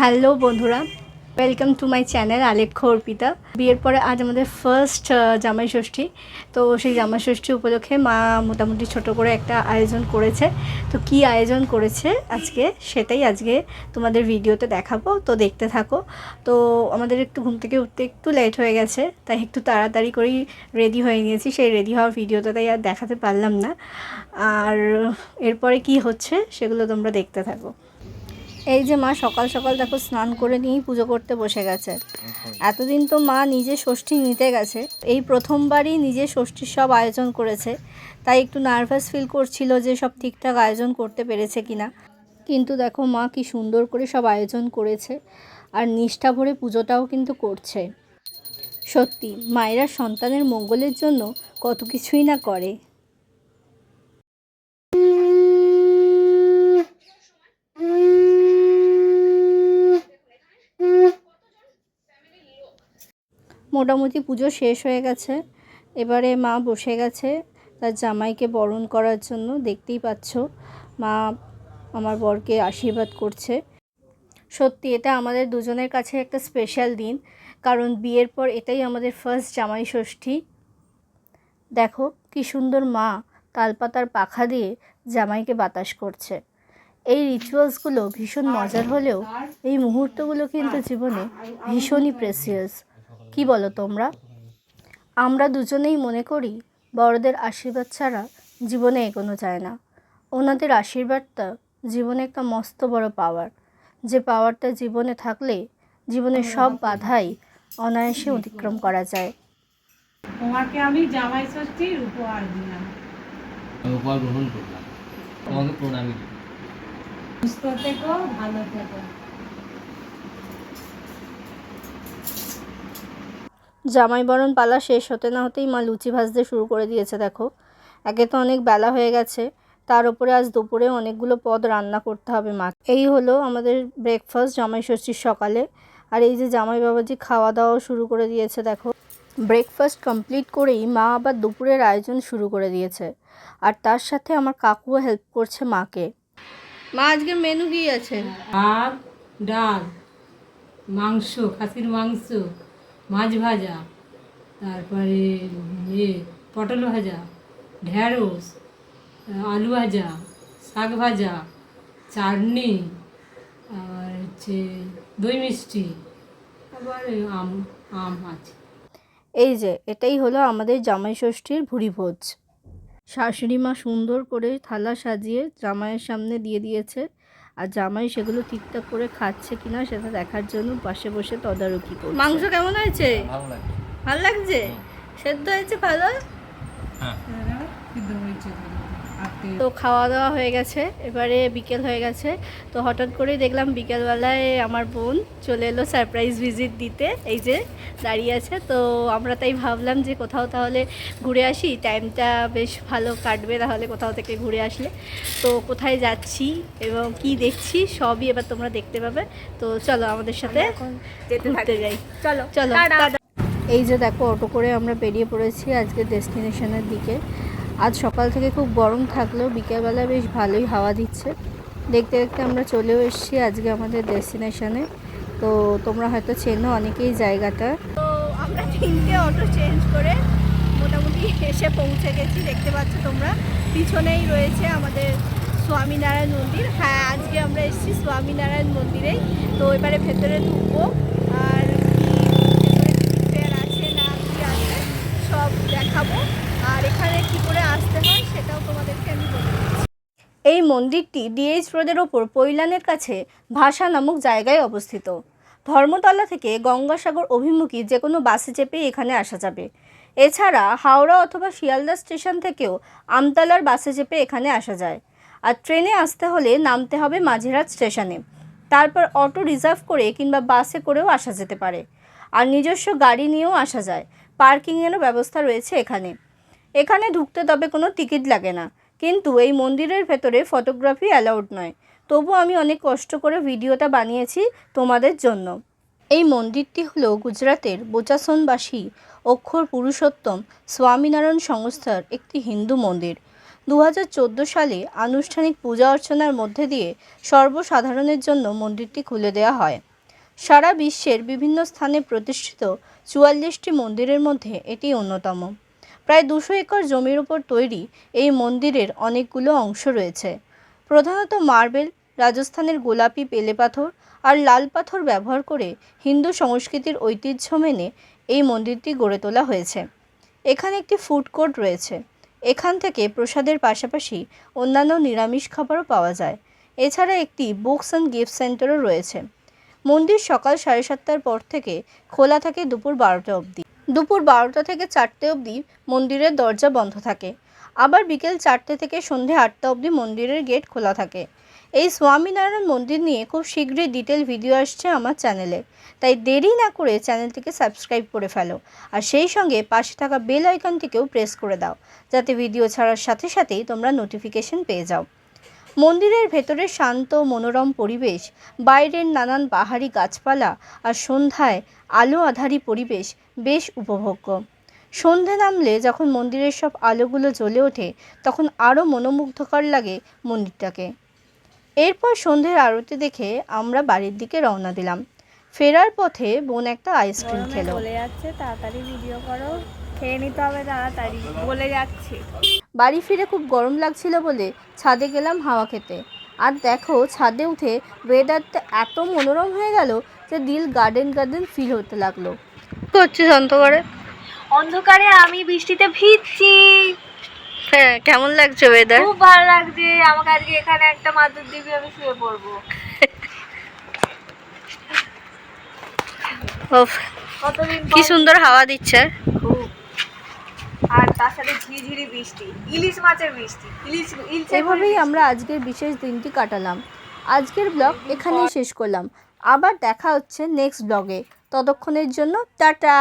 Hello বন্ধুরা welcome to my channel Alekhya Arpita বিয়ের পরে আজ আমাদের ফার্স্ট জামাই ষষ্ঠী। তো সেই জামাই ষষ্ঠী উপলক্ষে মা মোটামুটি ছোট করে একটা আয়োজন করেছে। তো কি আয়োজন করেছে আজকে, সেটাই আজকে তোমাদের ভিডিওতে দেখাবো। তো দেখতে থাকো। তো আমাদের একটু ঘুম থেকে উঠতে একটু লেট হয়ে গেছে, তাই একটু তাড়াতাড়ি করেই রেডি হয়ে নিয়েছি সেই রেডি হওয়ার ভিডিওটা তাই আর দেখাতে পারলাম না। আর এরপরে কি হচ্ছে, সেগুলো তোমরা দেখতে থাকো। এই যে মা সকাল সকাল দেখো স্নান করে নিয়েই পুজো করতে বসে গেছে। এতদিন তো মা নিজে ষষ্ঠী নিতে গেছে। এই প্রথমবারই নিজে ষষ্ঠীর সব আয়োজন করেছে। তাই একটু নার্ভাস ফিল করছিল যে সব ঠিকঠাক আয়োজন করতে পেরেছে কিনা। কিন্তু দেখো মা কি সুন্দর করে সব আয়োজন করেছে। আর নিষ্ঠা ভরে পুজোটাও কিন্তু করছে। সত্যি, মায়েরা সন্তানের মঙ্গলের জন্য কত কিছুই না করে। মোটামুটি পুজো শেষ হয়ে গেছে। এবারে মা বসে গেছে তার জামাইকে বরণ করার জন্য, দেখতেই পাচ্ছ। মা আমার বরকে আশীর্বাদ করছে। সত্যি এটা আমাদের দুজনের কাছে একটা স্পেশাল দিন, কারণ বিয়ের পর এটাই আমাদের ফার্স্ট জামাই ষষ্ঠী। দেখো কি সুন্দর মা তালপাতার পাখা দিয়ে জামাইকে বাতাস করছে। এই রিচুয়ালসগুলো ভীষণ মজার হলেও এই মুহূর্তগুলো কিন্তু জীবনে ভীষণই প্রেসিয়াস কি বলো তোমরা? আমরা দুজনেই মনে করি বড়দের আশীর্বাদ ছাড়া জীবনে এগোনো যায় না। ওনাদের আশীর্বাদটা জীবনে একটা মস্ত বড় পাওয়ার যে পাওয়ারটা জীবনে থাকলে জীবনের সব বাধাই অনায়াসে অতিক্রম করা যায়। তোমাকে আমি জামাই ষষ্ঠীর উপহার দিলাম উপহার গ্রহণ করলাম। তোমাকে প্রণামী। সুস্থ থেকো ভালো থেকো। জামাই বরণ পালা শেষ হতে না হতেই মা লুচি ভাজতে শুরু করে দিয়েছে, দেখো। একে তো অনেক বেলা হয়ে গেছে, তার উপরে আজ দুপুরে অনেকগুলো পদ রান্না করতে হবে মা। এই হলো আমাদের ব্রেকফাস্ট জামাই ষষ্ঠীর সকালে। আর এই যে জামাই বাবাজি খাওয়া দাওয়াও শুরু করে দিয়েছে, দেখো। ব্রেকফাস্ট কমপ্লিট করেই মা আবার দুপুরের আয়োজন শুরু করে দিয়েছে। আর তার সাথে আমার কাকুও হেল্প করছে মাকে। মা আজকে মেনু কি আছে? ভাত ডাল, মাংস, খাসির মাংস। মাছ ভাজা, তারপরে ইয়ে পটল ভাজা ঢ্যাঁড়স আলু ভাজা, শাক ভাজা, চাটনি, আর হচ্ছে দই মিষ্টি, আবার আম আম আছে। এই যে, এটাই হলো আমাদের জামাই ষষ্ঠীর ভুরি ভোজ। শাশুড়ি মা সুন্দর করে থালা সাজিয়ে জামাইয়ের সামনে দিয়ে দিয়েছে। আর জামাই সেগুলো ঠিকঠাক করে খাচ্ছে কিনা সেটা দেখার জন্য পাশে বসে তদারকি করছে। মাংস কেমন হয়েছে? ভালো লাগছে। সেদ্ধ হয়েছে ভালো? হ্যাঁ। তো খাওয়া দাওয়া হয়ে গেছে এবারে বিকেল হয়ে গেছে। তো হঠাৎ করেই দেখলাম বিকেলবেলায় আমার বোন চলে এলো সারপ্রাইজ ভিজিট দিতে এই যে দাঁড়িয়ে আছে। তো আমরা তাই ভাবলাম যে কোথাও তাহলে ঘুরে আসি টাইমটা বেশ ভালো কাটবে তাহলে কোথাও থেকে ঘুরে আসলে। তো কোথায় যাচ্ছি এবং কি দেখছি সবই এবার তোমরা দেখতে পাবে। তো চলো আমাদের সাথে ঘুরতে যাই। চলো চলো এই যে দেখো অটো করে আমরা বেরিয়ে পড়েছি আজকে ডেস্টিনেশনের দিকে। আজ সকাল থেকে খুব গরম থাকলেও বিকেলবেলা বেশ ভালোই হাওয়া দিচ্ছে। দেখতে দেখতে আমরা চলেও এসেছি আজকে আমাদের ডেস্টিনেশনে। তো তোমরা হয়তো চেনো অনেকেই জায়গাটা। তো আমরা তিনটে অটো চেঞ্জ করে মোটামুটি এসে পৌঁছে গেছি, দেখতে পাচ্ছ তোমরা। পিছনেই রয়েছে আমাদের স্বামীনারায়ণ মন্দির। হ্যাঁ আজকে আমরা এসেছি স্বামীনারায়ণ মন্দিরেই তো এবারে ভেতরে ঢুকবো। আর আছে না কি আছে, সব দেখাবো। আর এখানে কি করে আসতে হয় সেটাও তোমাদেরকে আমি বলে এই মন্দিরটি ডিএইচ রোডের ওপর পৈলানের কাছে ভাষা নামক জায়গায় অবস্থিত। ধর্মতলা থেকে গঙ্গাসাগর অভিমুখী যে কোনো বাসে চেপেই এখানে আসা যাবে। এছাড়া হাওড়া অথবা শিয়ালদা স্টেশন থেকেও আমতলার বাসে চেপে এখানে আসা যায়। আর ট্রেনে আসতে হলে নামতে হবে মাঝেরহাট স্টেশনে। তারপর অটো রিজার্ভ করে কিংবা বাসে করেও আসা যেতে পারে। আর নিজস্ব গাড়ি নিয়েও আসা যায়। পার্কিংয়েরও ব্যবস্থা রয়েছে এখানে। এখানে ঢুকতে তবে কোনো টিকিট লাগে না। কিন্তু এই মন্দিরের ভেতরে ফটোগ্রাফি অ্যালাউড নয়। তবু আমি অনেক কষ্ট করে ভিডিওটা বানিয়েছি তোমাদের জন্য। এই মন্দিরটি হলো গুজরাটের বোচাসনবাসী অক্ষর পুরুষোত্তম স্বামীনারায়ণ সংস্থার একটি হিন্দু মন্দির। দু হাজার চোদ্দ সালে আনুষ্ঠানিক পূজা অর্চনার মধ্যে দিয়ে সর্বসাধারণের জন্য মন্দিরটি খুলে দেওয়া হয়। সারা বিশ্বের বিভিন্ন স্থানে প্রতিষ্ঠিত চুয়াল্লিশটি মন্দিরের মধ্যে এটি অন্যতম। প্রায় দুশো একর জমির উপর তৈরি এই মন্দিরের অনেকগুলো অংশ রয়েছে। প্রধানত মার্বেল, রাজস্থানের গোলাপি পেলে পাথর আর লাল পাথর ব্যবহার করে হিন্দু সংস্কৃতির ঐতিহ্য মেনে এই মন্দিরটি গড়ে তোলা হয়েছে। এখানে একটি ফুড কোর্ট রয়েছে। এখান থেকে প্রসাদের পাশাপাশি অন্যান্য নিরামিষ খাবারও পাওয়া যায়। এছাড়া একটি বুকস অ্যান্ড গিফট সেন্টারও রয়েছে। মন্দির সকাল সাড়ে সাতটার পর থেকে খোলা থাকে দুপুর বারোটা অবধি। দুপুর বারোটা থেকে চারটে অবধি মন্দিরের দরজা বন্ধ থাকে। আবার বিকেল চারটে থেকে সন্ধে আটটা অবধি মন্দিরের গেট খোলা থাকে। এই স্বামীনারায়ণ মন্দির নিয়ে খুব শীঘ্রই ডিটেল ভিডিও আসছে আমার চ্যানেলে তাই দেরি না করে চ্যানেলটিকে সাবস্ক্রাইব করে ফেলো। আর সেই সঙ্গে পাশে থাকা বেল আইকনটিকেও প্রেস করে দাও। যাতে ভিডিও ছাড়ার সাথে সাথেই তোমরা নোটিফিকেশন পেয়ে যাও। মন্দিরের ভেতরে শান্ত মনোরম পরিবেশ বাইরের নানান পাহাড়ি গাছপালা আর সন্ধ্যায় আলো আধারি পরিবেশ বেশ উপভোগ্য। সন্ধে নামলে যখন মন্দিরের সব আলোগুলো জ্বলে ওঠে তখন আরও মনোমুগ্ধকর লাগে মন্দিরটাকে। এরপর সন্ধ্যের আরতি দেখে আমরা বাড়ির দিকে রওনা দিলাম। ফেরার পথে বোন একটা আইসক্রিম খেলো। চলে যাচ্ছে তাড়াতাড়ি ভিডিও করো। খেয়ে নিতে হবে তাড়াতাড়ি। বলে যাচ্ছি। বাড়ি ফিরে খুব গরম লাগছিল বলে ছাদে গেলাম হাওয়া খেতে। আর দেখো ছাদে উঠে ওয়েদারটা এত মনোরম হয়ে গেল যে দিল গার্ডেন গার্ডেন ফিল হতে লাগল। করছিস অন্তকারে অন্ধকারে আমি বৃষ্টিতে ভিজছি। হ্যাঁ কেমন লাগছে ওয়েদার খুব ভালো লাগছে। আমাকে আজকে এখানে একটা মাদুর দিবি আমি শুয়ে পড়ব। কি সুন্দর হাওয়া দিচ্ছে। খুব আর তার সাথে ঝিরিঝিরি বৃষ্টি ইলিশ মাছের বৃষ্টি ইলিশ ইলিশ এভাবেই আমরা আজকের বিশেষ দিনটি কাটালাম। আজকের ব্লগ এখানেই শেষ করলাম। আবার দেখা হচ্ছে নেক্সট ব্লগে। ততক্ষণের জন্য টাটা।